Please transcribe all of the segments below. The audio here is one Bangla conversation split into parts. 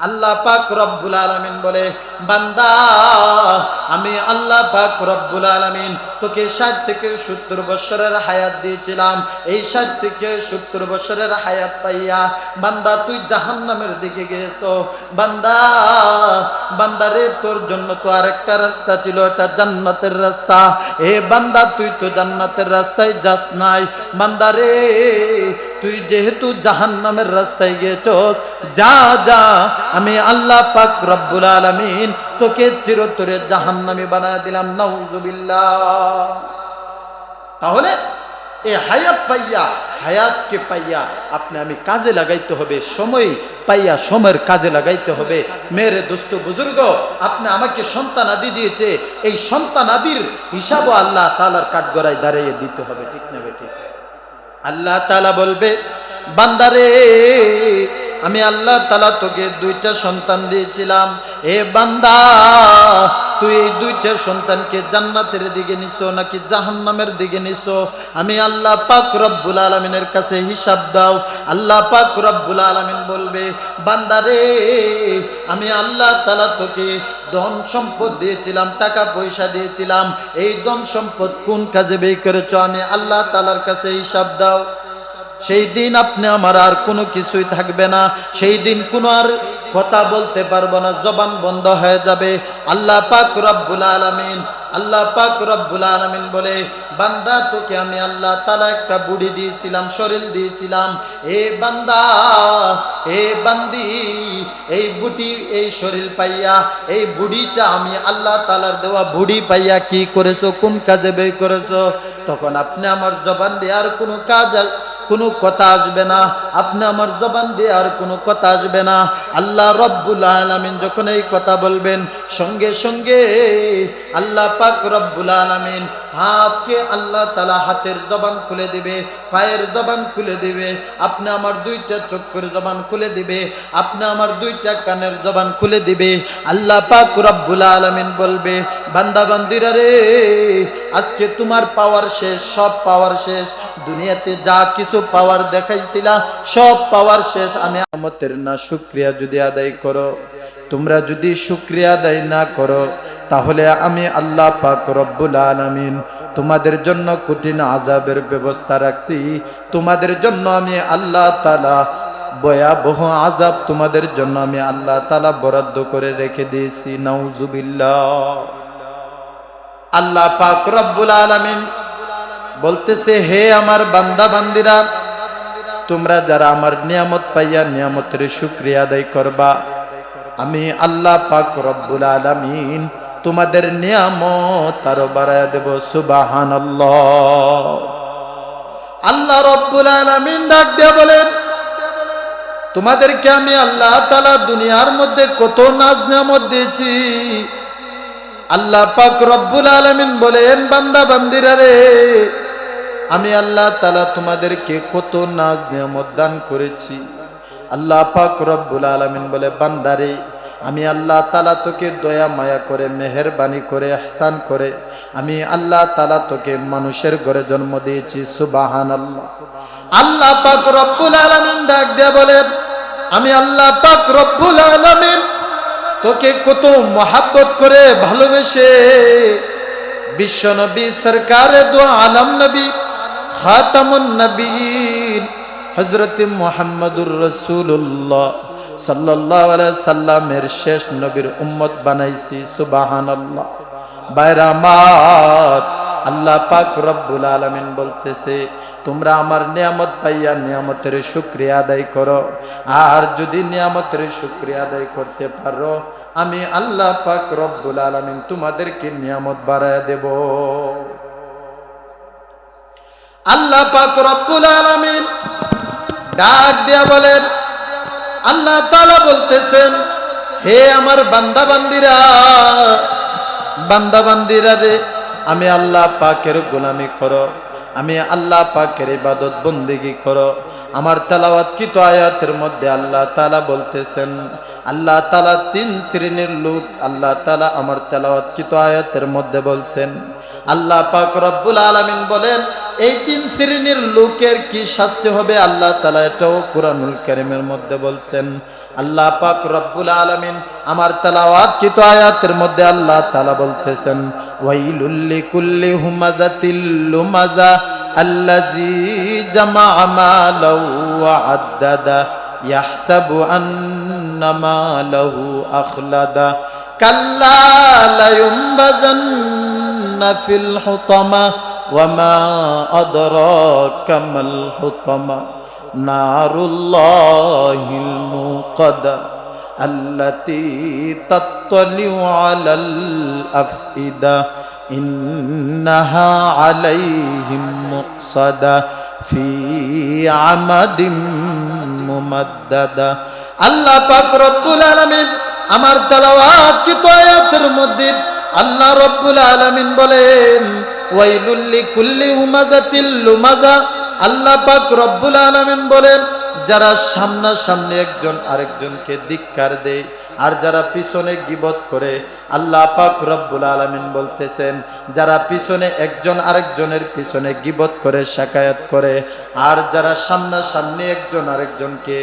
আল্লাহ পাক রব্বুল আলামিন বলে, বান্দা, আমি আল্লাহ পাক রব্বুল আলামিন তোকে ষাট থেকে সত্তর বছরের হায়াত দিয়েছিলাম। এই ষাট থেকে সত্তর বছরের হায়াত পাইয়া, বান্দা, তুই জাহান্নামের দিকে গেছো বান্দা বান্দারে তোর জন্য তো আরেকটা রাস্তা ছিল, এটা জান্নাতের রাস্তা। এ বান্দা, তুই তো জান্নাতের রাস্তায় যাস নাই। বান্দারে তুই যেহেতু জাহান্নামের রাস্তায় গিয়েছস, যা যা, আমি আল্লাহ পাক রব্বুল আলামিন তোকে চিরতরে জাহান্নামী বানায় দিলাম, নাউজুবিল্লাহ। তাহলে এ হায়াত পাইয়া, হায়াতকে পাইয়া আপনি আমি কাজে লাগাইতে হবে, সময় পাইয়া সময়ের কাজে লাগাইতে হবে। মেরে দোস্ত বুজুর্গ, আপনি আমাকে সন্তান আদি দিয়েছে, এই সন্তান আদির হিসাবও আল্লাহ তালার কাঠগড়ায় দাঁড়িয়ে দিতে হবে, ঠিক না ঠিক আল্লাহ তালা বলবে বান্দারে আমি আল্লাহ তালা তোকে দুইটা সন্তান দিয়েছিলাম। এ বান্দা তুই এই দুইটা সন্তানকে জান্নাতের দিকে নিছো নাকি জাহান্নামের দিকে নিছো? আমি আল্লাহ পাক রব্বুল আলমিনের কাছে হিসাব দাও। আল্লাহ পাক রব্বুল আলমিন বলবে বান্দারে আমি আল্লাহ তালা তোকে ধন সম্পদ দিয়েছিলাম, টাকা পয়সা দিয়েছিলাম। এই ধন সম্পদ কোন কাজে বের করেছ? আমি আল্লাহ তালার কাছে হিসাব দাও। সেই দিন আপনি আমার আর কোনো কিছুই থাকবে না। সেই দিন কোনো আর কথা বলতে পারব না, জবান বন্ধ হয়ে যাবে। আল্লাহ পাক রব্বুল আলামিন, আল্লাহ পাক রব্বুল আলামিন বলে, বান্দা তোকে আমি আল্লাহ তালা একটা বুড়ি দিয়েছিলাম, শরীর দিয়েছিলাম। এ বান্দা, এ বান্দি, এই বুটি, এই শরীর পাইয়া, এই বুড়িটা আমি আল্লাহ তালার দেওয়া বুড়ি পাইয়া কি করেছ, কোন কাজে বের করেছ? তখন আপনি আমার জবান দিয়ে আর কোনো কাজ কোনো কথা আসবে না। আপনি আমার জবান দিয়ে আর কোনো কথা আসবে না। আল্লাহ রব্বুল আলমিন যখন এই কথা বলবেন, সঙ্গে সঙ্গে আল্লাহ পাক রব্বুল আলমিন হাতকে আল্লাহ তালা হাতের জবান খুলে দিবে, পায়ের জবান খুলে দিবে, আপনি আমার দুইটা চক্ষুর জবান খুলে দিবে, আপনি আমার দুইটা কানের জবান খুলে দিবে। আল্লাহ পাক রব্বুল আলমিন বলবে বান্দা বান্দিরা রে, আজকে তোমার পাওয়ার শেষ, সব পাওয়ার শেষ। দুনিয়াতে যা কিছু পাওয়ার দেখাইছিলা, সব পাওয়ার শেষ। আমি আমতের না শুক্রিয়া যদি আদায় করো। তোমরা যদি শুক্রিয়া আদায় না করো, তাহলে আমি আল্লাহ পাক রব্বুল আলামিন তোমাদের জন্য কঠিন আজাবের ব্যবস্থা রাখছি। তোমাদের জন্য আমি আল্লাহ তালা ভয়াবহ আজাব তোমাদের জন্য আমি আল্লাহ তালা বরাদ্দ করে রেখে দিয়েছি। নাউজুবিল্লাহ। আল্লাহ পাক রব্বুল আলামিন বলতেছে, হে আমার বান্দা বান্দিরা তোমরা যারা আমার নিয়ামত পাইয়া নিয়ামতের শুক্রিয়া আদায় করবা, আমি আল্লাহ পাক রব্বুল আলামিন তোমাদের নিয়ামত আরও বাড়ায় দেব সুবাহান আল্লাহ রব্বুল আলামিন ডাক দিয়া বলেন, তোমাদেরকে আমি আল্লাহ তালা দুনিয়ার মধ্যে কত নাজ নিয়ামত দিয়েছি আল্লাহ পাক রব্বুল আলামিন বলেন, বান্দা, বান্দিরা রে, আমি আল্লাহ তালা তোমাদেরকে কত নাজ নিয়ামত দান করেছি। আল্লাহ পাক রব্বুল আলামিন বলে বান্দারে আমি আল্লাহ তালা তোকে দয়া, মায়া করে, মেহরবানি করে আহসান করে, আমি আল্লাহ তালা তোকে মানুষের ঘরে জন্ম দিয়েছি সুবাহান আল্লাহ আল্লাহ পাক রব্বুল আলামিন ডাক দিয়া বলেন, আমি আল্লাহ পাক রব্বুল আলামিন তোকে কত মহাব্বত করে ভালোবেসে বিশ্ব নবী সরকার আলম নবী নবীন হজরত মোহাম্মদুর রসুল্লাহ সাল্লাহ সাল্লামের শেষ নবীর উম্মত বানাইছি সুবাহান বাইরামার আল্লাহ পাক রব্বুল আলমিন বলতেছে তোমরা আমার নিয়ামত পাইয়া নিয়ামতের শুক্রিয়া আদায় করো। আর যদি নিয়ামতের শুক্রিয়া আদায় করতে পারো, আমি আল্লাহ পাক রব্বুল আলমিন তোমাদেরকে নিয়ামত বাড়ায় দেব। আল্লাহ পাক রব্বুল আলমিন ডাক দিয়া বলেন, আল্লাহ তালা বলতেছেন, হে আমার বান্দা বান্দিরা বান্দা বান্দিরা রে, আমি আল্লাহ পাকের গোলামি করো। আমি আল্লাহ পাকের ইবাদত বন্দিগি করো। আমার তালাওয়াত কি তো আয়াতের মধ্যে আল্লাহ তালা বলতেছেন, আল্লাহ তালা তিন শ্রেণির লোক, আল্লাহ তালা আমার তালাওয়াত কি তো আয়াতের মধ্যে বলছেন। আল্লাহ পাক রব্বুল আলামিন বলেন, এই তিন শ্রেণির লোকের কি শাস্তি হবে? আল্লাহ তালা এটাও কোরআনুল কারিমের মধ্যে বলছেন। আল্লাহ পাক রব্বুল আলামিন আমার তেলাওয়াত কিত আয়াতের মধ্যে আল্লাহ তালা বলতেছেন ওয়াইলুল্লি কুল্লি হুমাজাতিল লুমাজা আল্লাজি জামা আমালাউ ওয়া আদ্দাদা ইয়াহসাবু আন্না মালাহু আখলাদা। কাল্লা লা ইউমবাজান্না ফিল হুতামা ওয়ামা আদরাকা মাল হুতামা। নারুল্লাহিল মুকাদ্দা التي تطلع على الأفئدة إنها عليهم مقصدة في عمد ممددة আল্লাহ পাক রব্বুল আলামিন আমার তেলাওয়াত কি তো আয়াতের মধ্যে আল্লাহ রব্বুল আলামিন বলেন ওয়াইলুল্লি কুল্লি হুমাজাতিল লুমাজা আল্লাহ পাক রব্বুল আলামিন বলেন যারা সামনা সামনে একজন আরেকজনকে ধিক্কার দেয় আর যারা পিছনে গিবত করে, আল্লাহ পাক রব্বুল আলামিন বলতেছেন, যারা পিছনে একজন আরেকজনের পিছনে গিবত করে, শাকায়াত করে, আর যারা সামনা সামনে একজন আরেকজনকে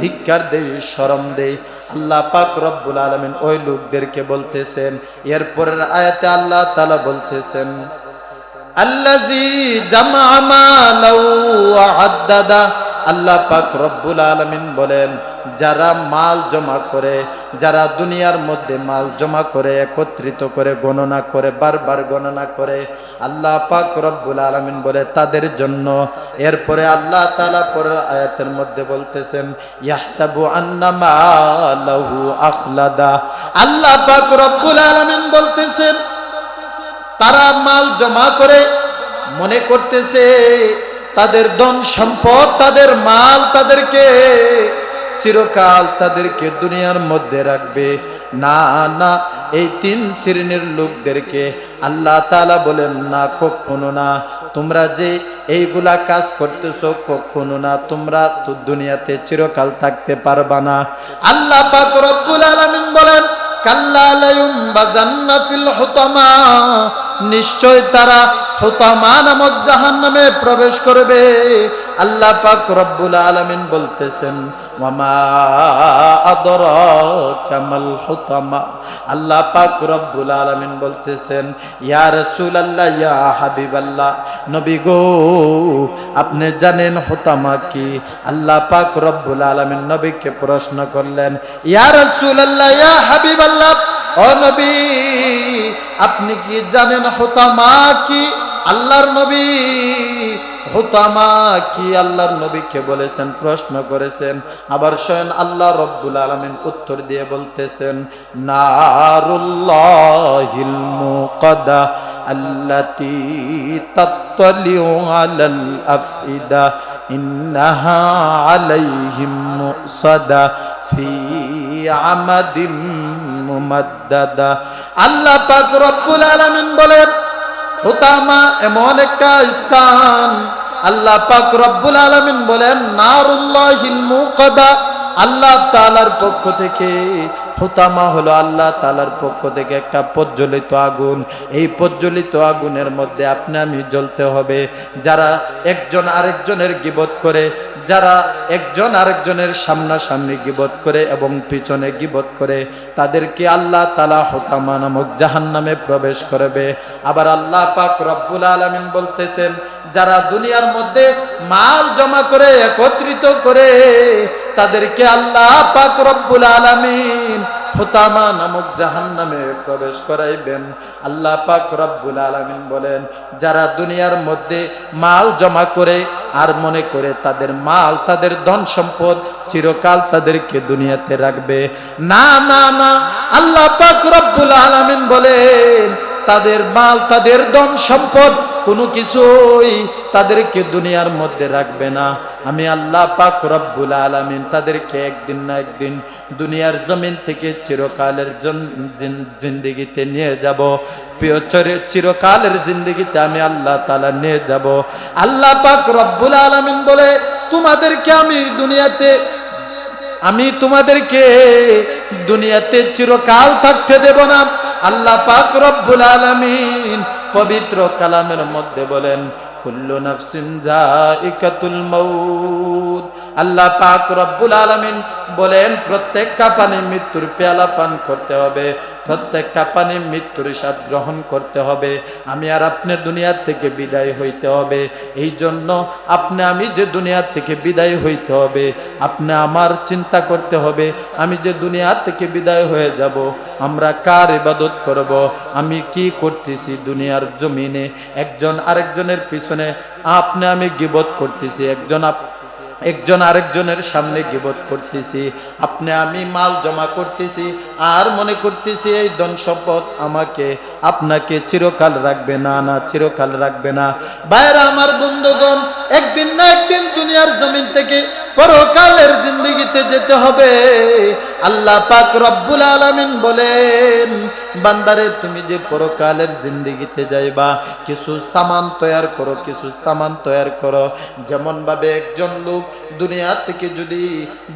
ধিক্কার দেয়, শরম দেয়, আল্লাহ পাক রব্বুল আলামিন ওই লোকদেরকে বলতেছেন, এরপরের আয়াতে আল্লাহ তালা বলতেছেন আল্লাজি জামা আদ্দাদা আল্লাহ পাক রব্বুল আলামিন বলেন, যারা মাল জমা করে, যারা দুনিয়ার মধ্যে মাল জমা করে, একত্রিত করে, গণনা করে, বারবার গণনা করে, আল্লাহ পাক রব্বুল আলামিন বলে, তাদের জন্য। এরপরে আল্লাহ তালা পরের আয়াতের মধ্যে বলতেছেন, ইয়াহসাবু আন্না মালাহু আখলাদা। আল্লাহ পাক রব্বুল আলামিন বলতেছেন, তারা মাল জমা করে, মনে করতেছে তাদের ধন সম্পদ, তাদের মাল তাদেরকে চিরকাল তাদেরকে দুনিয়ার মধ্যে রাখবে। না না, এই তিন শ্রেণির লোকদেরকে আল্লাহ তালা বলেন, না, কখনো না। তোমরা যে এইগুলা কাজ করতেছো, কখনো না। তোমরা তো দুনিয়াতে চিরকাল থাকতে পারবা না। আল্লাহ পাক রব্বুল আলামিন বলেন, কাল্লা লায়ুমবাজান্না ফিল হুতামা নিশ্চয় তারা হুতামা নামক জাহান্নামে প্রবেশ করবে। আল্লাহ পাক রব্বুল আলামিন বলতেছেন আল্লাহ পাক রব্বুল আলামিন বলতেছেন, ইয়া রাসূলুল্লাহ, ইয়া হাবিবাল্লাহ, নবী গো, আপনি জানেন হুতামা কি? আল্লাহ পাক রব্বুল আলামিন নবীকে প্রশ্ন করলেন, ইয়া রাসূলুল্লাহ, ইয়া হাবিবাল্লাহ, ও নবী আপনি কি জানেন হুতামা কি? আল্লাহর নবী। হুতামা কি? আল্লাহর নবীকে বলেছেন, প্রশ্ন করেছেন। আবার স্বয়ং আল্লাহ রব্বুল আলামিন উত্তর দিয়ে বলতেছেন, নারুল্লাহিল মুমাদ্দাদা আল্লাহ পাক রব্বুল আলামিন বলেন, হুতামা এমন একটা স্থান। আল্লাহ পাক রব্বুল আলামিন বলেন, নারুল্লাহিল মুকাদা। আল্লাহ তালার পক্ষ থেকে, হুতামা হলো আল্লাহ তালার পক্ষ থেকে একটা প্রজ্বলিত আগুন। এই প্রজ্বলিত আগুনের মধ্যে আপনি আমি জ্বলতে হবে। যারা একজন আরেকজনের গিবত করে, যারা একজন আরেকজনের সামনাসামনি গিবত করে এবং পিছনে গিবত করে, তাদেরকে আল্লাহ তালা হতামা নামক জাহান নামে প্রবেশ করবে। আবার আল্লাহ পাক রব্বুল আলমিন বলতেছেন যারা দুনিয়ার মধ্যে মাল জমা করে, একত্রিত করে, তাদেরকে আল্লাহ পাক রব্বুল আলামিন হুতামা নামক জাহান্নামে প্রবেশ করাইবেন। আল্লাহ পাক রব্বুল আলামিন বলেন, যারা দুনিয়ার মধ্যে মাল জমা করে আর মনে করে তাদের মাল, তাদের ধন সম্পদ চিরকাল তাদেরকে দুনিয়াতে রাখবে। না না না, আল্লাহ পাক রব্বুল আলামিন বলেন, তাদের মাল, তাদের ধন সম্পদ কোনো কিছুই তাদেরকে দুনিয়ার মধ্যে রাখবে না। আমি আল্লাহ পাক রব্বুল আলামিন তাদেরকে একদিন না একদিন দুনিয়ার জমিন থেকে চিরকালের জন- জিন্দিগিতে নিয়ে যাব। চিরকালের জিন্দিগিতে আমি আল্লাহ তালা নিয়ে যাব। আল্লাহ পাক রব্বুল আলামিন বলে, তোমাদেরকে আমি দুনিয়াতে আমি তোমাদেরকে দুনিয়াতে চিরকাল থাকতে দেব না। আল্লাহ পাক রব্বুল আলামিন পবিত্র কালামের মধ্যে বলেন, কুল্লু নাফসিন জাইকাতুল মাউত। আল্লাহ পাক রব্বুল আলামিন বলেন, প্রত্যেকটা পানি মৃত্যুর পেয়ালা পান করতে হবে, প্রত্যেকটা পানি মৃত্যুর স্বাদ গ্রহণ করতে হবে, আমি আর আপনি দুনিয়ার থেকে বিদায় হইতে হবে এই জন্য আপনি, আমি যে দুনিয়ার থেকে বিদায় হইতে হবে, আপনি আমার চিন্তা করতে হবে, আমি যে দুনিয়ার থেকে বিদায় হয়ে যাব, আমরা কার ইবাদত করব, আমি কি করতেছি দুনিয়ার জমিনে, একজন আরেকজনের পিছনে, আপনি, আমি গিবত করতেছি, একজন একজন আরেকজনের সামনে গিবত করতেছি। আপনি, আমি মাল জমা করতেছি, আর মনে করতেছি এই ধন সম্পদ আমাকে, আপনাকে চিরকাল রাখবে না না, চিরকাল রাখবে না। বাইরা আমার বন্ধুগণ, একদিন না একদিন দুনিয়ার জমিন থেকে পরকালের জিন্দগিতে যেতে হবে। আল্লাহ পাক রব্বুল আলামিন বলেন, বান্দারে, তুমি যে পরকালের জিন্দগিতে যাইবা, কিছু সামান তৈয়ার করো, কিছু সামান তৈয়ার করো। যেমন ভাবে একজন লোক দুনিয়া থেকে যদি,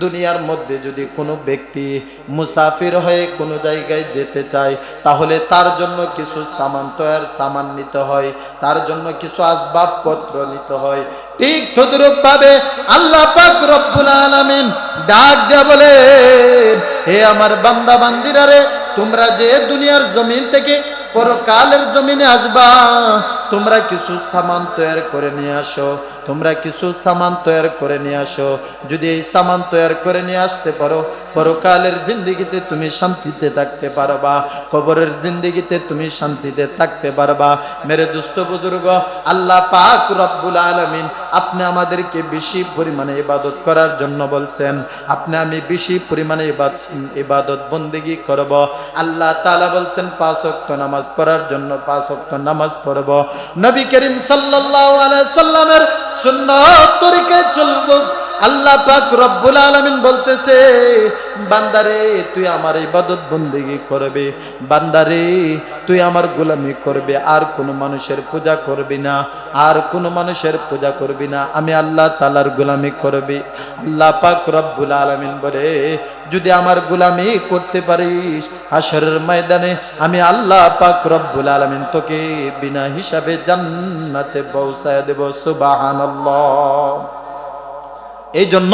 দুনিয়ার মধ্যে যদি কোনো ব্যক্তি মুসাফির হয়ে কোনো জায়গায় যেতে চায়, তাহলে তার জন্য কিছু সামান তৈয়ার, সামান নিতে হয়, তার জন্য কিছু আসবাবপত্র নিতে হয়। ঠিক তদ্রুপ ভাবে আল্লাহ পাক রব্বুল আলামিন ডাক দেয়া বলেন হে আমার বান্দা বান্দিরা রে তোমরা যে দুনিয়ার জমিন থেকে পরকালের জমিনে আসবা, তোমরা কিছু সামান তৈয়ার করে নিয়ে আসো, তোমরা কিছু সামান তৈয়ার করে নিয়ে আসো। যদি এই সামান তৈয়ার করে নিয়ে আসতে পারো পরকালের জিন্দিগিতে তুমি শান্তিতে থাকতে পারবা, কবরের জিন্দিগিতে তুমি শান্তিতে থাকতে পারবা। মেরে দুস্থ বুজুর্গ, আল্লাহ পাক রব্বুল আলামিন আপনি আমাদেরকে বেশি পরিমাণে ইবাদত করার জন্য বলছেন, আপনি আমি বেশি পরিমাণে ইবাদত বন্দিগি করব। আল্লাহ তালা বলছেন, পাঁচ ওয়াক্ত নামাজ পড়ার জন্য পাঁচ ওয়াক্ত নামাজ পড়ব। নবী করিম সাল্লাল্লাহু আলাইহি সাল্লামের সুন্নাত তরিকায় চলবো। আল্লাহ পাক রব্বুল আলামিন বলতেছে, বান্দারে, তুই আমার ইবাদত বন্দেগী করবে, বান্দারে, তুই আমার গোলামি করবে, আর কোনো মানুষের পূজা করবি না, আর কোনো মানুষের পূজা করবি না, আমি আল্লাহ তালার গোলামি করবি। আল্লাহ পাক রব্বুল আলামিন বলে, যদি আমার গোলামি করতে পারিস হাসরের ময়দানে আমি আল্লাহ পাক রব্বুল আলামিন তোকে বিনা হিসাবে জান্নাতে পৌঁছায় দেব, সুবহানাল্লাহ। এই জন্য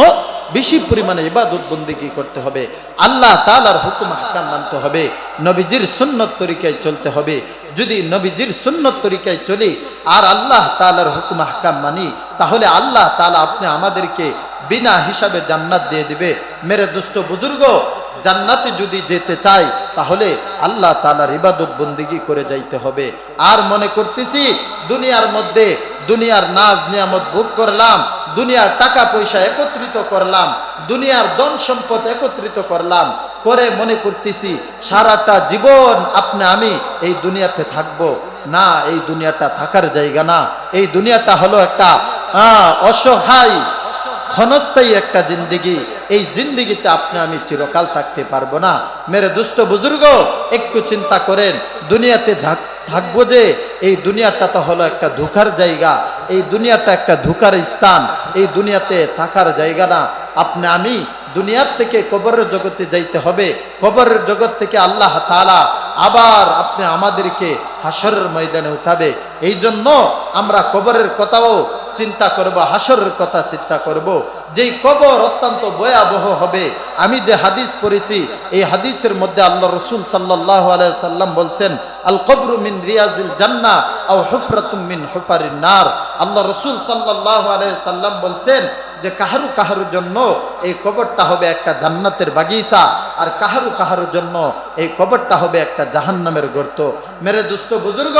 বেশি পরিমাণে ইবাদত বন্দিগি করতে হবে। আল্লাহ তালার হুকুম হাকাম মানতে হবে। নবীজির সুন্নত তরিকায় চলতে হবে। যদি নবীজির সুন্নত তরিকায় চলি আর আল্লাহ তালার হুকুম হাকাম মানি, তাহলে আল্লাহ তালা আপনি আমাদেরকে বিনা হিসাবে জান্নাত দিয়ে দিবে। মেরে দুষ্ট বুজুর্গ জান্নাতে যদি যেতে চাই, তাহলে আল্লাহ তালার ইবাদত বন্দিগি করে যাইতে হবে। আর মনে করতেছি, দুনিয়ার মধ্যে দুনিয়ার নাজ নিয়ামত ভোগ করলাম, দুনিয়ার টাকা পয়সা একত্রিত করলাম, দুনিয়ার ধন সম্পদ একত্রিত করলাম, করে মনে করতেছি, সারাটা জীবন আপনি আমি এই দুনিয়াতে থাকব। না, এই দুনিয়াটা থাকার জায়গা না। এই দুনিয়াটা হলো একটা অসহায় ক্ষণস্থায়ী একটা জিন্দিগি, এই জিন্দিগিতে আপনি, আমি চিরকাল থাকতে পারব না। মেরে দুস্থ বুজুর্গ, একটু চিন্তা করেন, দুনিয়াতে থাকব যে, এই দুনিয়াটা তো হলো একটা ধোকার জায়গা, এই দুনিয়াটা একটা ধোকার স্থান, এই দুনিয়াতে থাকার জায়গা না। আপনি, আমি দুনিয়ার থেকে কবরের জগতে যাইতে হবে, কবরের জগৎ থেকে আল্লাহ তালা আবার আপনি আমাদেরকে হাসরের ময়দানে উঠাবে। এই জন্য আমরা কবরের কথাও চিন্তা করব, হাসরের কথা চিন্তা করব, যেই কবর অত্যন্ত ভয়াবহ হবে। আমি যে হাদিস পড়েছি, এই হাদিসের মধ্যে আল্লাহ রসুল সাল্লাহ সাল্লাম বলছেন, আল কবরু মিন রিয়াজুল জান্না আও হুফরাতুম মিন হুফারিন নার। আল্লাহ রসুল সাল্লাহ সাল্লাম বলছেন যে কাহারু কাহারুর জন্য এই কবরটা হবে একটা জান্নাতের বাগিচা, আর কাহারু কাহারুর জন্য এই কবরটা হবে একটা জাহান্নামের গর্ত। মেরে দুস্থ বুজুর্গ,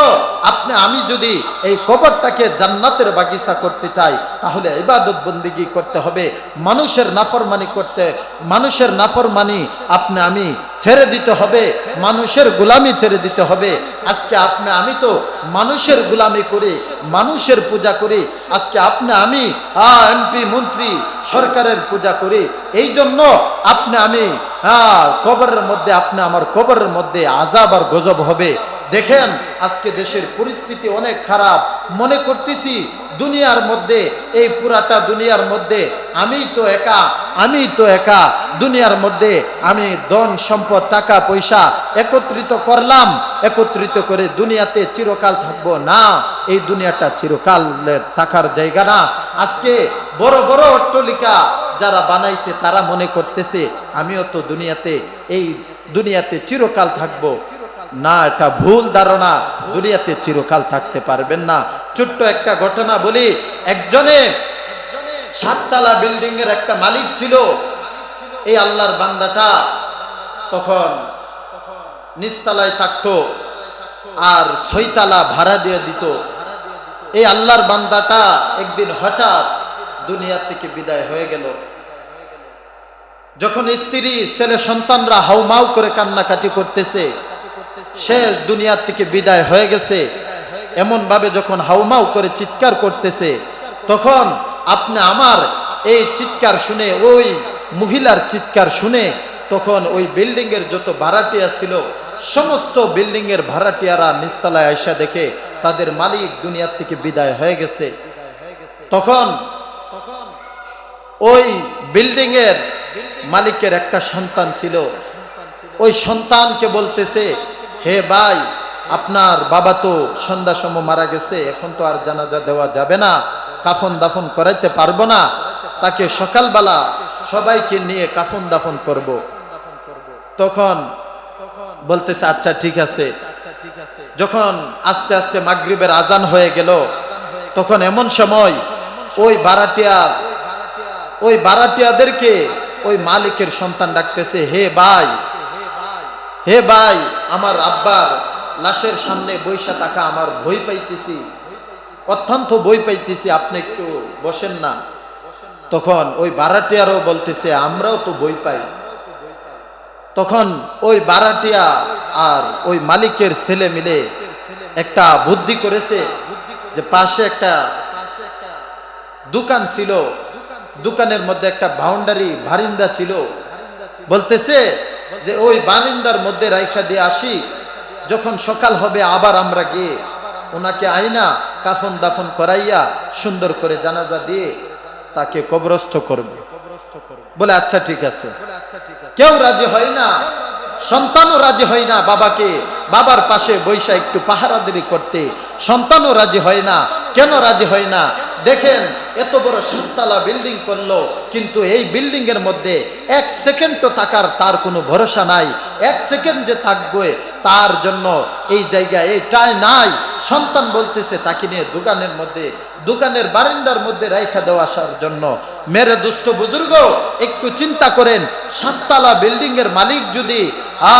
আপনি, আমি যদি এই কবরটাকে জান্নাতের বাগিচা করতে চাই, তাহলে ইবাদত বন্দিগি করতে হবে। মানুষের নাফরমানি করতে, মানুষের নাফরমানি আপনি, আমি ছেড়ে দিতে হবে। মানুষের গোলামি ছেড়ে দিতে হবে। আজকে আপনি, আমি তো মানুষের গোলামি করি, মানুষের পূজা করি। আজকে আপনি, আমি এমপি মন্ত্রী সরকারের পূজা করি, এই জন্য আপনি আমি হ্যাঁ কবরের মধ্যে, আপনি আমার কবরের মধ্যে আজাব আর গজব হবে। দেখেন, আজকে দেশের পরিস্থিতি অনেক খারাপ। মনে করতেছি, দুনিয়ার মধ্যে, এই পুরাটা দুনিয়ার মধ্যে আমি তো একা আমি তো একা। দুনিয়ার মধ্যে আমি ধন, সম্পদ, টাকা, পয়সা একত্রিত করলাম, একত্রিত করে দুনিয়াতে চিরকাল থাকব না। এই দুনিয়াটা চিরকালের থাকার জায়গা না। আজকে বড় বড় অট্টলিকা যারা বানাইছে, তারা মনে করতেছে, আমিও তো দুনিয়াতে, এই দুনিয়াতে চিরকাল থাকব। না, এটা ভুল ধারণা। দুনিয়াতে চিরকাল থাকতে পারবেন না। ছোট্ট একটা ঘটনা বলি, একজনে সাততলা বিল্ডিং এর একটা মালিক ছিল। এই আল্লাহর বান্দাটা তখন নিচতলায় থাকতো আর ছয়তলা ভাড়া দিয়ে দিত। এই আল্লাহর বান্দাটা একদিন হঠাৎ দুনিয়া থেকে বিদায় হয়ে গেল। যখন স্ত্রী, ছেলে, সন্তানরা হাউমাউ করে কান্নাকাটি করতেছে শেষ দুনিয়ার থেকে বিদায় হয়ে গেছে। এমন ভাবে যখন হাউমাউ করে চিৎকার করতেছে, তখন আপনি আমার এই চিৎকার শুনে, ওই মহিলার চিৎকার শুনে, তখন ওই বিল্ডিং এর যত ভাড়াটিয়া ছিল, সমস্ত বিল্ডিং এর ভাড়াটিয়ারা নিস্তালায় আয়সা দেখে তাদের মালিক দুনিয়ার থেকে বিদায় হয়ে গেছে। তখন তখন ওই বিল্ডিং এর মালিকের একটা সন্তান ছিল। ওই সন্তানকে বলতেছে হে ভাই, আপনার বাবা তো সন্ধ্যা সম মারা গেছে, এখন তো আর জানাজা দেওয়া যাবে না, কাফন দাফন করাইতে পারব না তাকে সকালবেলা সবাইকে নিয়ে কাফন দাফন করব। তখন বলতেছে আচ্ছা ঠিক আছে যখন আস্তে আস্তে মাগরিবের আজান হয়ে গেল, তখন এমন সময় ওই বারাটিয়া, ওই বারাটিয়াদেরকে ওই মালিকের সন্তান ডাকতেছে, হে ভাই হে ভাই, আমার আব্বার লাশের সামনে বৈশা থাকা আমার বই পাইতেছি। অত্যন্ত বই পাইতেছি, আপনি একটু বসেন না। তখন ওই বারাটিয়ারও বলতেছে, আমরাও তো বই পাই। তখন ওই বারাটিয়া আর ওই মালিকের ছেলে মিলে একটা বুদ্ধি করেছে যে পাশে একটা দোকান ছিল। দোকানের মধ্যে একটা বাউন্ডারি ভারিন্দা ছিল। বলতেছে যে ওই বারিন্দার মধ্যে রাইখা দিয়ে আসি, যখন সকাল হবে আবার আমরা গিয়ে ওনাকে আইনা, কাফন দাফন করাইয়া সুন্দর করে জানাজা দিয়ে তাকে কবরস্থ করবে। বলে আচ্ছা ঠিক আছে। কেউ রাজি হয় না, সন্তানও রাজি হয় না বাবাকে, বাবার পাশে বৈশা একটু পাহারাদারি করতে, সন্তানও রাজি হয় না, কেন রাজি হয় না? দেখেন, এত বড় সাততলা বিল্ডিং করল, কিন্তু এই বিল্ডিং এর মধ্যে এক সেকেন্ডও থাকার তার কোনো ভরসা নাই। এক সেকেন্ড যে থাকবে, তার জন্য এই জায়গায় এইটাই নাই। সন্তান বলতেছে, তাকে নিয়ে দোকানের মধ্যে, দোকানের বারিন্দার মধ্যে রাইখা দেওয়া আসার জন্য। মেরে দুস্থ বুজুর্গ, একটু চিন্তা করেন, সাততলা বিল্ডিং এর মালিক যদি আ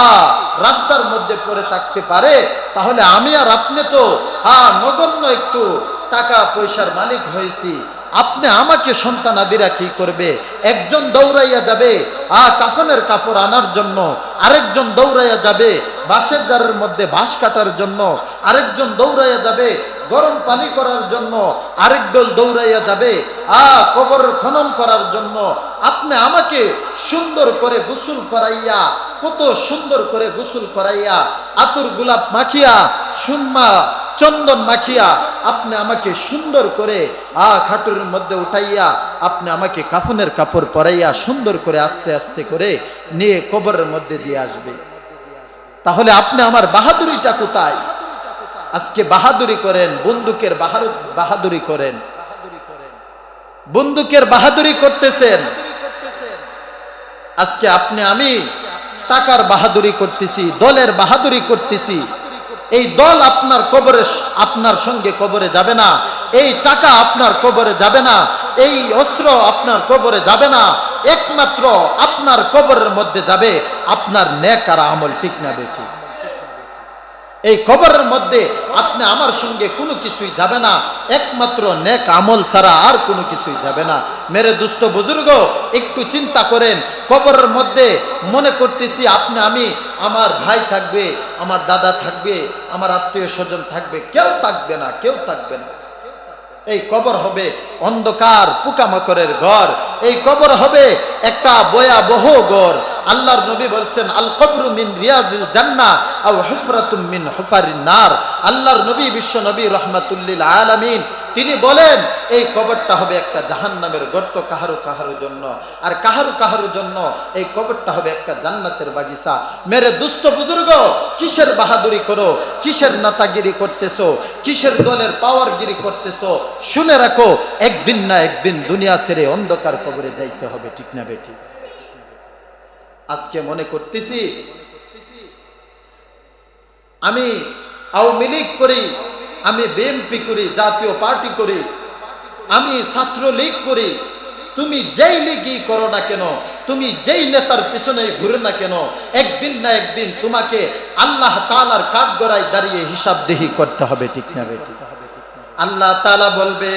রাস্তার মধ্যে পড়ে থাকতে পারে, তাহলে আমি আর আপনি তো, হা, নগণ্য একটু। টাকা পয়সার মালিক হয়েছি। আপনি আমাকে সন্তান আদিরা কি করবে? একজন দৌড়াইয়া যাবে, আ, কাফনের কাপড় আনার জন্য। আরেকজন দৌড়াইয়া যাবে, বাঁশের জারের মধ্যে বাঁশ কাটার জন্য। আরেকজন দৌড়াইয়া যাবে, গরম পানি করার জন্য। আরেক দল দৌড়াইয়া যাবে, আ, কবর খনন করার জন্য। আপনি আমাকে সুন্দর করে গোসল করাইয়া, কত সুন্দর করে গোসল করাইয়া, আতুর গোলাপ মাখিয়া সুনমা চন্দন মাখিয়া আপনি আমাকে সুন্দর করে আ খাটুর মধ্যে উঠাইয়া আপনি আমাকে কাফনের কাপড় পরাইয়া সুন্দর করে আস্তে আস্তে করে নিয়ে কবরের মধ্যে দিয়ে আসবে। তাহলে আপনি আমার বাহাদুরিটা কোথায়? আজকে বাহাদুরি করেন, বন্দুকের বাহাদুরি করেন। বন্দুকের বাহাদুরি করতেছেন। আজকে আপনি আমি টাকার বাহাদুরি করতেছি, দলের বাহাদুরি করতেছি। এই দল আপনার কবরে আপনার সঙ্গে কবরে যাবে না। এই টাকা আপনার কবরে যাবে না। এই অস্ত্র আপনার কবরে যাবে না। একমাত্র আপনার কবরের মধ্যে যাবে। আপনার নেক আর আমল ঠিক না বেটি এই কবরের মধ্যে আপনি আমার সঙ্গে কোনো কিছুই যাবে না। একমাত্র নেক আমল ছাড়া আর কোনো কিছুই যাবে না। মেরে দুস্থ বুজুর্গ, একটু চিন্তা করেন, কবরের মধ্যে মনে করতেছি আপনি, আমি, আমার ভাই থাকবে, আমার দাদা থাকবে, আমার আত্মীয় স্বজন থাকবে, কেউ থাকবে না, কেউ থাকবে না। এই কবর হবে অন্ধকার পোকামাকড়ের ঘর। এই কবর হবে একটা ভয়াবহ ঘর। আল্লাহর নবী বলছেন, আল কবরু মিন রিয়াজুল জান্না আও হুফরাতুম মিন হুফারিন নার। আল্লাহর নবী বিশ্ব নবী রহমাতুল্লিল আলামিন তিনি বলেন, এই কবরটা হবে একটা জাহান নামের গর্ত কাহারু কাহারুর জন্য। আর কাহারু কাহারুর জন্য এই কবরটা হবে একটা জান্নাতের বাগিচা। মেরে দুস্থ বুজুর্গ, কিসের বাহাদুরি করো? কিসের নাতাগিরি করতেছো? কিসের দলের পাওয়ারগিরি করতেছো? শুনে রাখো, একদিন না একদিন দুনিয়া ছেড়ে অন্ধকার কবরে যাইতে হবে, ঠিক না বেঠিক আজকে মনে করতেছি, আমি আওয়ামী লীগ করি আমি বিএনপি করি, জাতীয় পার্টি করি, আমি ছাত্র লীগ করি। তুমি যেই লীগই করো না কেন, তুমি যেই নেতার পিছনে ঘুরে না কেন, একদিন না একদিন তোমাকে আল্লাহ তালার কাঠগড়ায় দাঁড়িয়ে হিসাব হিসাবদেহি করতে হবে, ঠিক না আল্লাহ তালা বলবে,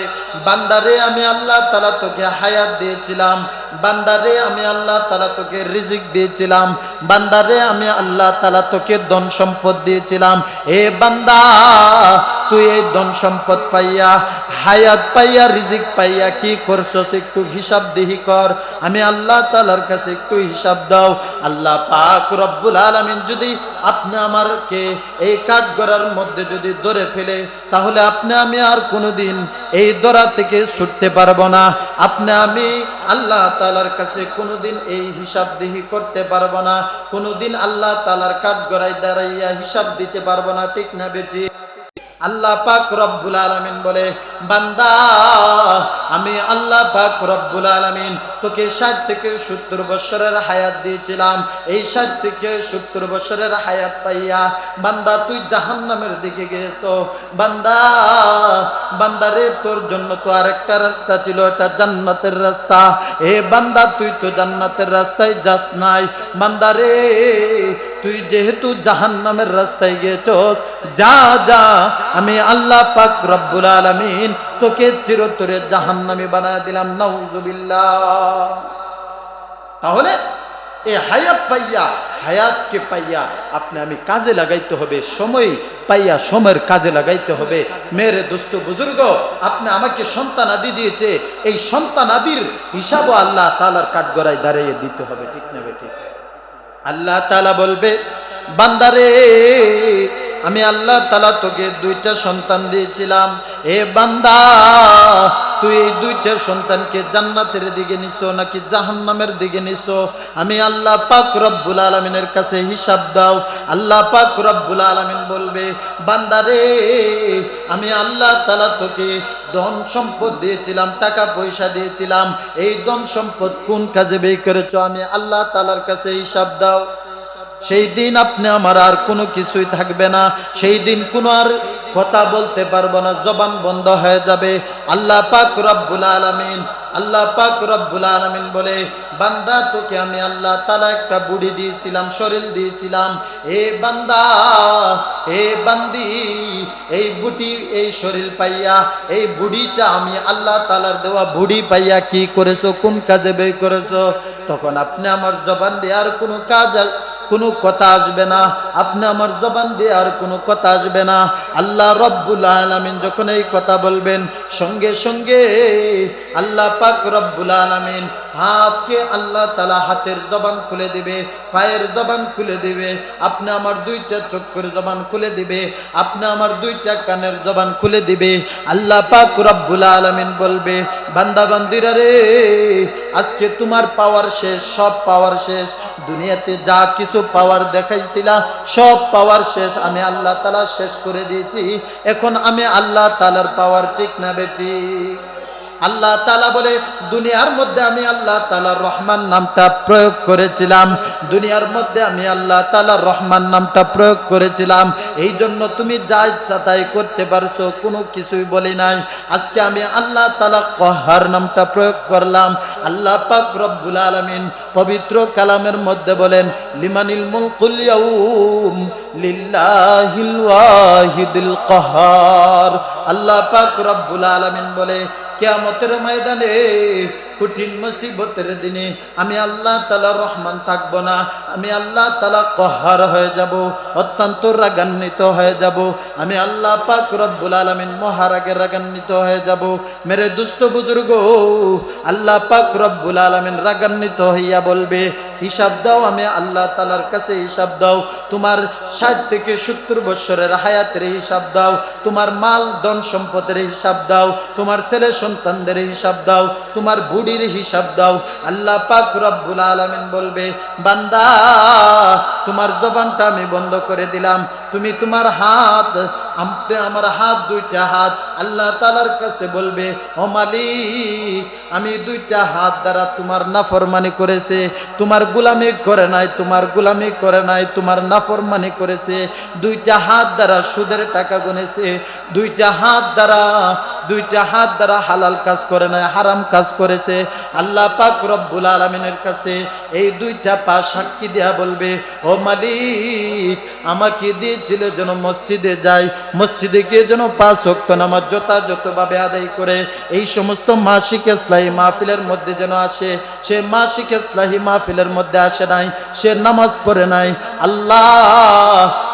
বান্দারে আমি আল্লাহ তালা তোকে হায়াত দিয়েছিলাম, বান্দারে আমি আল্লাহ তালা তোকে রিজিক দিয়েছিলাম, বান্দারে আমি আল্লাহ তালা তোকে ধন সম্পদ দিয়েছিলাম। এ বান্দা, তুই এই ধন সম্পদ পাইয়া, হায়াত পাইয়া, রিজিক পাইয়া কি করছস একটু হিসাব দিহি কর। আমি আল্লাহ তালার কাছে একটু হিসাব দাও। আল্লাহ পাক রব্বুল আলমিন যদি আপনি আমারকে এই কাঠগড়ার মধ্যে যদি ধরে ফেলে, তাহলে আপনি আমি আর কোনোদিন এই দরা থেকে ছুটতে পারব না। আপনি, আমি আল্লাহ তালার কাছে কোনোদিন এই হিসাব দিহি করতে পারব না। কোনোদিন আল্লাহ তালার কাঠগড়ায় দাঁড়াইয়া হিসাব দিতে পারব না। ঠিক না বেটি? আল্লাহ পাক রব্বুল আলামিন বলে, বান্দা, আমি আল্লাহ পাক রব্বুল আলামিন তোকে ষাট থেকে সত্তর বছরের হায়াত দিয়েছিলাম। এই ষাট থেকে সত্তর বছরের হায়াত পাইয়া, বান্দা, তুই জাহান্নামের দিকে গেছো বান্দা, বান্দারে তোর জন্য তো আরেকটা রাস্তা ছিল, এটা জান্নাতের রাস্তা। এ বান্দা, তুই তো জান্নাতের রাস্তায় যাস নাই। বান্দারে তুই যেহেতু জাহান্নামের রাস্তায় গেছস যা যা, আমি আল্লাহ পাক রব্বুল আলামিন তোকে চিরতরে জাহান্নামী বানায় দিলাম, নাউজুবিল্লাহ। তাহলে এ হায়াত পাইয়া, হায়াতকে পাইয়া আপনি আমি কাজে লাগাইতে হবে, সময় পাইয়া সময়ের কাজে লাগাইতে হবে। মেরে দোস্ত বুজুর্গ, আপনি আমাকে সন্তান আদি দিয়েছে, এই সন্তান আদির হিসাবও আল্লাহ তালার কাঠগড়ায় দাঁড়িয়ে দিতে হবে, ঠিক না বেঠিক? আল্লাহ তালা বলবে বান্দারে আমি আল্লাহ তালা তোকে দুইটা সন্তান দিয়েছিলাম। এ বান্দা, তুই এই দুইটা সন্তানকে জান্নাতের দিকে নিছো নাকি জাহান্নামের দিকে নিছো? আমি আল্লাহ পাক রব্বুল আলমিনের কাছে হিসাব দাও। আল্লাহ পাক রব্বুল আলমিন বলবে বান্দারে আমি আল্লাহ তালা তোকে ধন সম্পদ দিয়েছিলাম, টাকা পয়সা দিয়েছিলাম। এই ধন সম্পদ কোন কাজে বের করেছ? আমি আল্লাহ তালার কাছে হিসাব দাও। সেই দিন আপনি আমার আর কোনো কিছুই থাকবে না। সেই দিন কোনো আর কথা বলতে পারব না, জবান বন্ধ হয়ে যাবে। আল্লাহ পাক রব্বুল আলামিন, আল্লাহ পাক রব্বুল আলামিন বলে, বান্দা তোকে আমি আল্লাহ তালা একটা বুড়ি দিয়েছিলাম, শরীর দিয়েছিলাম। এ বান্দা, এ বান্দি, এই বুটি, এই শরীর পাইয়া, এই বুড়িটা আমি আল্লাহ তালার দেওয়া বুড়ি পাইয়া কি করেছ, কোন কাজে বের করেছ? তখন আপনি আমার জবান দিয়ে আর কোনো কাজ কোনো কথা আসবে না। আপনি আমার জবান দিয়ে আর কোনো কথা আসবে না। আল্লাহ রব্বুল আলামিন যখন এই কথা বলবেন, সঙ্গে সঙ্গে আল্লাহ পাক রব্বুল আলামিন হাতকে আল্লাহ তালা হাতের জবান খুলে দিবে, পায়ের জবান খুলে দিবে, আপনি আমার দুইটা চক্ষুর জবান খুলে দিবে, আপনি আমার দুইটা কানের জবান খুলে দিবে। আল্লাহ পাক রব্বুল আলামিন বলবে, বান্দা বান্দিরা রে, আজকে তোমার পাওয়ার শেষ, সব পাওয়ার শেষ। দুনিয়াতে যা কিছু পাওয়ার দেখাইছিলা, সব পাওয়ার শেষ, আমি আল্লাহ তালা শেষ করে দিয়েছি। এখন আমি আল্লাহ তালার পাওয়ার ঠিক না বেটি আল্লাহ তালা বলে দুনিয়ার মধ্যে আমি আল্লাহ তালা রহমান নামটা প্রয়োগ করেছিলাম। দুনিয়ার মধ্যে আমি আল্লাহ তালা রহমান নামটা প্রয়োগ করেছিলাম। এই জন্য তুমি যা ইচ্ছা তাই করতে পারছ, কোনো কিছুই বলি নাই। আজকে আমি আল্লাহ তালা কহার নামটা প্রয়োগ করলাম। আল্লাহ পাক রব্বুল আলমিন পবিত্র কালামের মধ্যে বলেন, লিমানিল মুলকুল আল্লাহ বলে কঠিন আমি আল্লাহ তালা রহমান থাকব না, আমি আল্লাহ তালা কহার হয়ে যাব, অত্যন্ত রাগান্বিত হয়ে যাব, আমি আল্লাহ পাক রব্বুল আলমিন মহারাগে রাগান্বিত হয়ে যাব। মেরে দুস্থ বুজুর্গ, আল্লাহ পাক রব্বুল আলমিন রাগান্বিত হইয়া বলবে হিসাব দাও, আমি আল্লাহ তালার কাছে হিসাব দাও। তোমার ষাট থেকে সত্তর বৎসরের হায়াতের হিসাব দাও। তোমার মাল, ধন সম্পদের হিসাব দাও। তোমার ছেলে সন্তানদের হিসাব দাও। তোমার বুড়ির হিসাব দাও। আল্লাহ পাক রব্বুল আলমিন বলবে, বান্দা, তোমার জবানটা আমি বন্ধ করে দিলাম। তুমি তোমার হাত, আমতে আমার হাত, দুইটা হাত, আল্লাহ তালার কাছে বলবে, ও মালিক, আমি দুইটা হাত দ্বারা তোমার নাফরমানি করেছে। তোমার গুলামি করে নাই, তোমার গুলামি করে নাই, তোমার নাফরমানি করেছে। দুইটা হাত দ্বারা সুদের টাকা গুনেছে, দুইটা হাত দ্বারা দুইটা হাত দ্বারা হালাল কাজ করে নাই হারাম কাজ করেছে। আল্লাহ পাক রব্বুল আলমিনের কাছে এই দুইটা পা সাক্ষী দেয়া বলবে, ও মালিক, আমাকে দিয়েছিল যেন মসজিদে যাই। মসজিদে গিয়ে যেন পাঁচ অক্ত নামাজ যথাযথভাবে আদায় করে। এই সমস্ত মাসিক ইসলাহী মাহফিলের মধ্যে যেন আসে। সে মাসিক ইসলাহী মাহফিলের মধ্যে আসে নাই, সে নামাজ পড়ে নাই। আল্লাহ,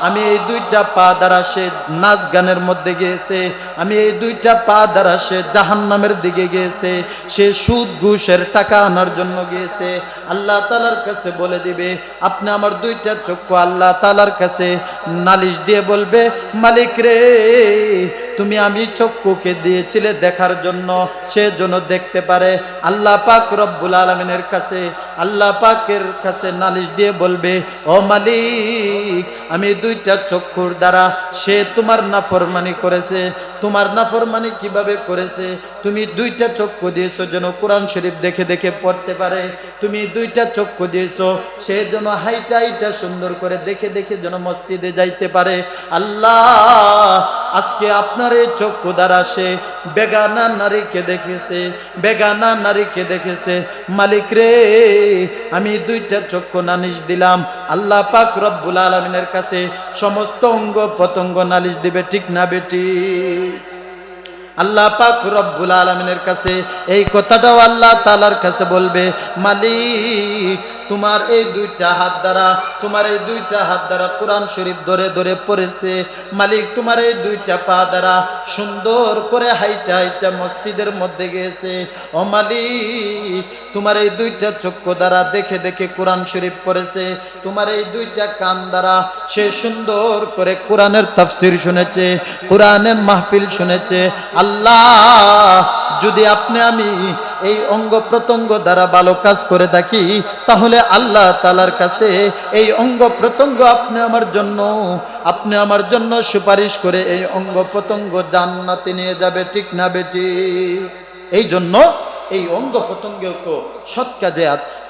আমি এই দুইটা পা দ্বারা সে নাচ গানের মধ্যে গিয়েছে। আমি এই দুইটা পা দ্বারা সে জাহান নামের দিকে গিয়েছে, সে সুদ ঘুষের টাকা আনার জন্য গিয়েছে। আল্লাহ তালার কাছে বলে দিবে, আপনি আমার দুইটা চক্ষু আল্লাহ তালার কাছে নালিশ দিয়ে বলবে, মালিক রে, তুমি আমি চক্ষুকে দিয়েছিলে দেখার জন্য সে জন্য দেখতে পারে। আল্লাহ পাক রব্বুল আলমিনের কাছে আল্লাহ পাকের কাছে নালিশ দিয়ে বলবে, ও মালিক, আমি দুইটা চক্ষুর দ্বারা সে তোমার নাফরমানি করেছে। তোমার নাফরমানি কীভাবে করেছে? তুমি দুইটা চক্ষু দিয়েছ যেন কোরআন শরীফ দেখে দেখে পড়তে পারে। তুমি দুইটা চক্ষু দিয়েছ, সে যেন হাইটা হাইটা সুন্দর করে দেখে দেখে যেন মসজিদে যাইতে পারে। আল্লাহ, আজকে আপনার এই চক্ষু দ্বারা সে বেগানা নারীকে দেখেছে, বেগানা নারীকে দেখেছে। মালিক রে, আমি দুইটা চক্ষু নালিশ দিলাম। আল্লাহ পাক রব্বুল আলমিনের কাছে সমস্ত অঙ্গ পতঙ্গ নালিশ দিবে, ঠিক না বেটি? আল্লাহ পাক রব্বুল আলমিনের কাছে এই কথাটাও আল্লাহ তালার কাছে বলবে, মালিক, তোমার এই দুইটা হাত দ্বারা, তোমার এই দুইটা হাত দ্বারা কোরআন শরীফ ধরে ধরে পড়েছে। মালিক, তোমার এই দুইটা পা দ্বারা সুন্দর করে হাইটা হাইটা মসজিদের মধ্যে গিয়েছে। ও মালিক, তোমার এই দুইটা চক্ষু দ্বারা দেখে দেখে কোরআন শরীফ পড়েছে। তোমার এই দুইটা কান দ্বারা সে সুন্দর করে কোরআনের তাফসির শুনেছে, কোরআনের মাহফিল শুনেছে। আল্লাহ যদি আপনি আমি এই অঙ্গ প্রত্যঙ্গ দ্বারা ভালো কাজ করে থাকি, তাহলে আল্লাহ তালার কাছে এই অঙ্গ প্রত্যঙ্গ আপনি আমার জন্য, আপনি আমার জন্য সুপারিশ করে এই অঙ্গ প্রত্যঙ্গ জান্নাতে নিয়ে যাবে, ঠিক না বেটি? এই জন্য এই অঙ্গ প্রত্যঙ্গকে সৎ কাজে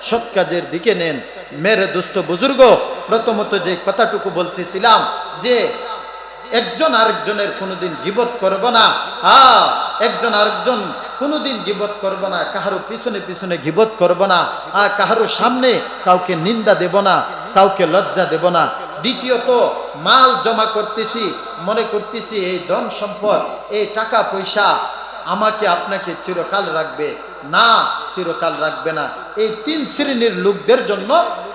সৎ কাজের দিকে নেন। মেরে দুস্থ বুজুর্গ, প্রথমত যে কথাটুকু বলতেছিলাম, যে একজন আরেকজনের কোনোদিন গিবত করব না। হ্যাঁ একজন আরেকজন কোনোদিন গিবত করব না, কাহারো পিছনে পিছনে গিবত করব না, আর কাহারো সামনে কাউকে নিন্দা দেব না, কাউকে লজ্জা দেব না। দ্বিতীয়ত, মাল জমা করতেছি, মনে করতেছি এই ধন সম্পদ, এই টাকা পয়সা আমাকে আপনাকে চিরকাল রাখবে। না, চিরকাল রাখবে না। এই তিন শ্রেণির লোকদের জন্য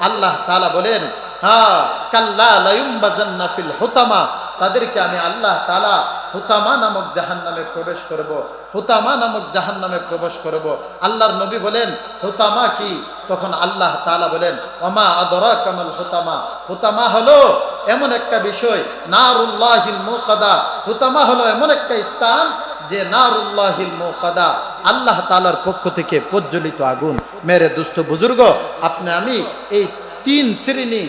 আল্লাহ তালা বলেন হ্যাঁ কাল্লা লায়ুম্বাজান্না ফিল হোতামা। তাদেরকে আমি আল্লাহ তালা হুতামা নামক জাহান নামে প্রবেশ করব। হুতামা নামক জাহান নামে প্রবেশ করব। আল্লাহর নবী বলেন, হুতামা কি তখন আল্লাহ তালা বলেন অমা আদরা কামাল হুতামা হুতামা হলো এমন একটা বিষয়, নারুল্লাহিল মুকাদা হুতামা হলো এমন একটা স্থান যে নারুল্লাহিল মুকাদা আল্লাহ তালার পক্ষ থেকে প্রজ্বলিত আগুন মেরে দুস্থ বুজুর্গ, আপনি আমি এই তিন শ্রেণি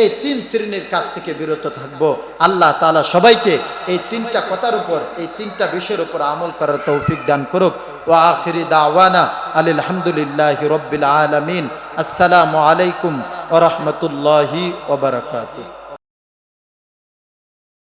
এই তিন শ্রেণির কাছ থেকে বিরত থাকব। আল্লাহ তালা সবাইকে এই তিনটা কথার উপর, এই তিনটা বিষয়ের উপর আমল করার তৌফিক দান করুক। ও আখিরি দাওয়ানা আলহামদুলিল্লাহ রব্বিল আলমিন। আসসালামু আলাইকুম ওরহমতুল্লাহি ওবরাকাতু